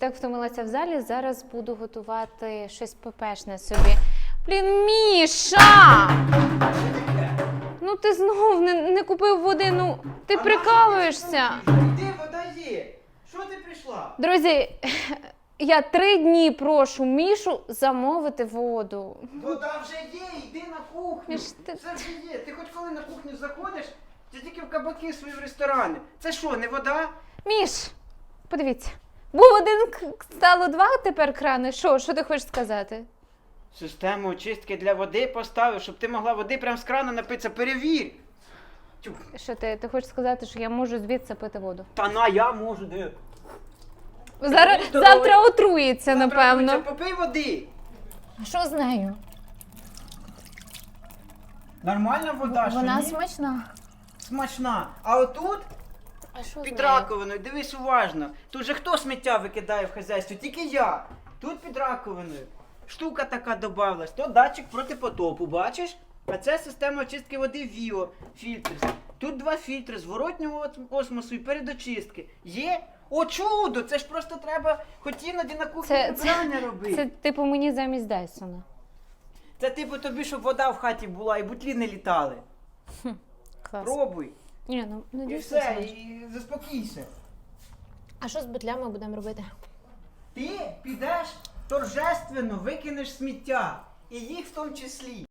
так втомилася в залі. Зараз буду готувати щось пепешне собі. Блін, Міша! Ну ти знов не, не купив води, ну ти прикалуєшся. Йди, вода є. Що ти прийшла? Друзі, я три дні прошу Мішу замовити воду. Вода вже є, йди на кухню. Міш, ти- Все вже є. Ти хоч коли на кухню заходиш, ти тільки в кабаки свої в ресторани. Це що, не вода? Міш, подивіться. Був один, стало два тепер крани. Що, що ти хочеш сказати? Систему очистки для води поставив, щоб ти могла води прямо з крана напитися. Перевір. Тю. Що ти, ти хочеш сказати, що я можу звідси пити воду? Та на я можу, де. Зараз Здоровий. завтра отруїться, напевно. Попий води. А що з нею? Нормальна вода, що ні? смачна. Смачна. А отут А що під раковиною, дивись уважно. Тут же хто сміття викидає в хазяйстві? Тільки я. Тут під раковиною. Штука така додавалась. То датчик проти потопу, бачиш? А це система очистки води Віо фільтр. Тут два фільтри зворотнього ос- осмосу і передочистки. Є? О, чудо! Це ж просто треба хоч іноді на кухні Це- прибирання робити. Це типу мені замість Дайсона. Це типу тобі, щоб вода в хаті була і бутлі не літали. Клас. Пробуй. Ні, ну, не І дійсно все, смачно. і заспокійся. А що з бутлями будемо робити? Ти підеш торжественно викинеш сміття. І їх в тому числі.